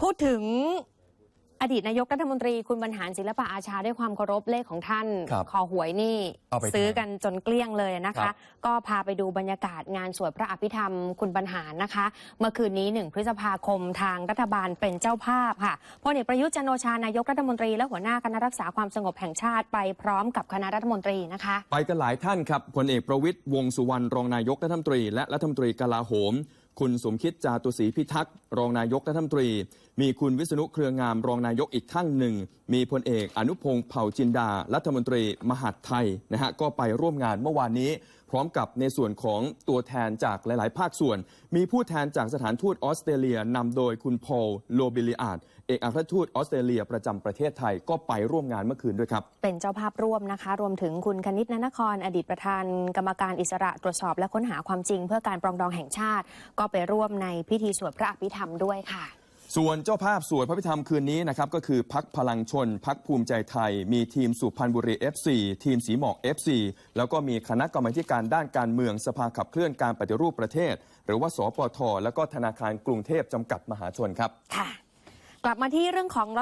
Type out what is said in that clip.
พูดถึงอดีตนายกรัฐมนตรีคุณบรรหารศิลปะอาชาด้วยความเคารพเลขของท่านครับคอหวยนี่เอาไปซื้อแทนกันจนเกลี้ยงเลยนะครัคะบก็พาไปดูบรรยากาศงานสวดพระอภิธรรมคุณบรรหารนะคะ เมื่อคืนนี้หนึ่งพฤษภาคมทางรัฐบาลเป็นเจ้าภาพค่ะพลเอกประยุทธ์จันทร์โอชานายกรัฐมนตรีและหัวหน้าคณะรักษาความสงบแห่งชาติไปพร้อมกับคณะรัฐมนตรีนะคะ ไปกันหลายท่านครับพลเอกประวิตยวงษ์สุวรรณรองนายกรัฐมนตรีและรัฐมนตรีกลาโหม คุณสมคิดจาตุศรีพิทักษ์รองนายกรัฐมนตรี มีคุณวิษณุเครืองามรองนายกอีกท่านหนึ่ง มีพลเอกอนุพงศ์เผ่าจินดา รัฐมนตรีมหาดไทยนะฮะก็ไปร่วมงานเมื่อวานนี้ ร้อมกับในส่วนของตัวแทนจากหลาย ๆ ภาคส่วน มีผู้แทนจากสถานทูตออสเตรเลียนำโดยคุณพอลโลบิลิอาดเอกอัครทูตออสเตรเลียประจำประเทศไทยก็ไปร่วมงานเมื่อคืนด้วยครับ เป็นเจ้าภาพร่วมนะคะ รวมถึงคุณคณิตนนคร อดีตประธานกรรมการอิสระตรวจสอบและค้นหาความจริง เพื่อการปรองดองแห่งชาติ ก็ไปร่วมในพิธีสวดพระอภิธรรมด้วยค่ะ ส่วนเจ้าภาพสวดพระพิธรรมคืนนี้นะครับก็คือพักพลังชน พักภูมิใจไทย มีทีมสุพรรณบุรี FC ทีมสีหมอก FC แล้วก็มีคณะกรรมาการด้านการเมืองสภาขับเคลื่อนการปฏิรูปประเทศ หรือว่าสปทแล้วก็ธนาคารกรุงเทพจำกัดมหาชนครับ ค่ะ กลับมาที่เรื่องของรถ